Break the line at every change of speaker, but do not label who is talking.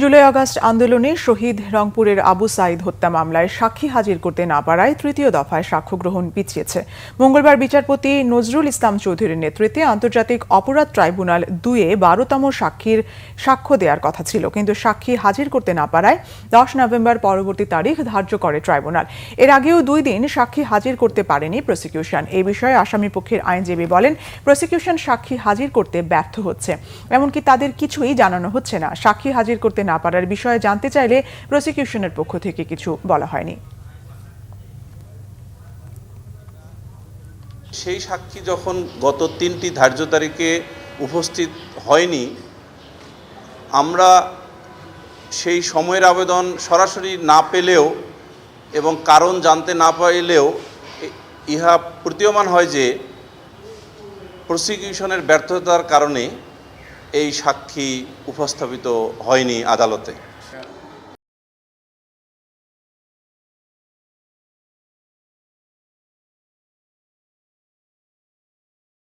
July August আন্দোলনে শহীদ রংপুরের আবু সাইদ হত্যা মামলায় সাক্ষী হাজির করতে না পারায় তৃতীয় দফায় সাক্ষ্য গ্রহণ পিছিয়েছে। মঙ্গলবার বিচারপতি নজরুল ইসলাম চৌধুরীর নেতৃত্বে আন্তর্জাতিক অপরাধ ট্রাইব্যুনাল দুয়ে বারোতম সাক্ষীর সাক্ষ্য দেওয়ার কথা ছিল, কিন্তু সাক্ষী হাজির করতে না পারায় দশ নভেম্বর পরবর্তী তারিখ ধার্য করে ট্রাইব্যুনাল। এর আগেও দুই দিন সাক্ষী হাজির করতে পারেনি প্রসিকিউশন। এই বিষয়ে আসামি পক্ষের আইনজীবী বলেন, প্রসিকিউশন সাক্ষী হাজির করতে ব্যর্থ হচ্ছে। এমনকি তাদের কিছুই জানানো হচ্ছে না। সাক্ষী হাজির করতে না পারার বিষয়ে জানতে চাইলে প্রসিকিউশনের পক্ষ থেকে কিছু বলা হয়নি।
সেই সাক্ষী যখন গত তিনটি ধার্য তারিখে উপস্থিত হয়নি, আমরা সেই সময়ের আবেদন সরাসরি না পেলেও এবং কারণ জানতে না পাইলেও ইহা প্রতীয়মান হয় যে প্রসিকিউশনের ব্যর্থতার কারণে এই সাক্ষী উপস্থাপিত হয়নি আদালতে।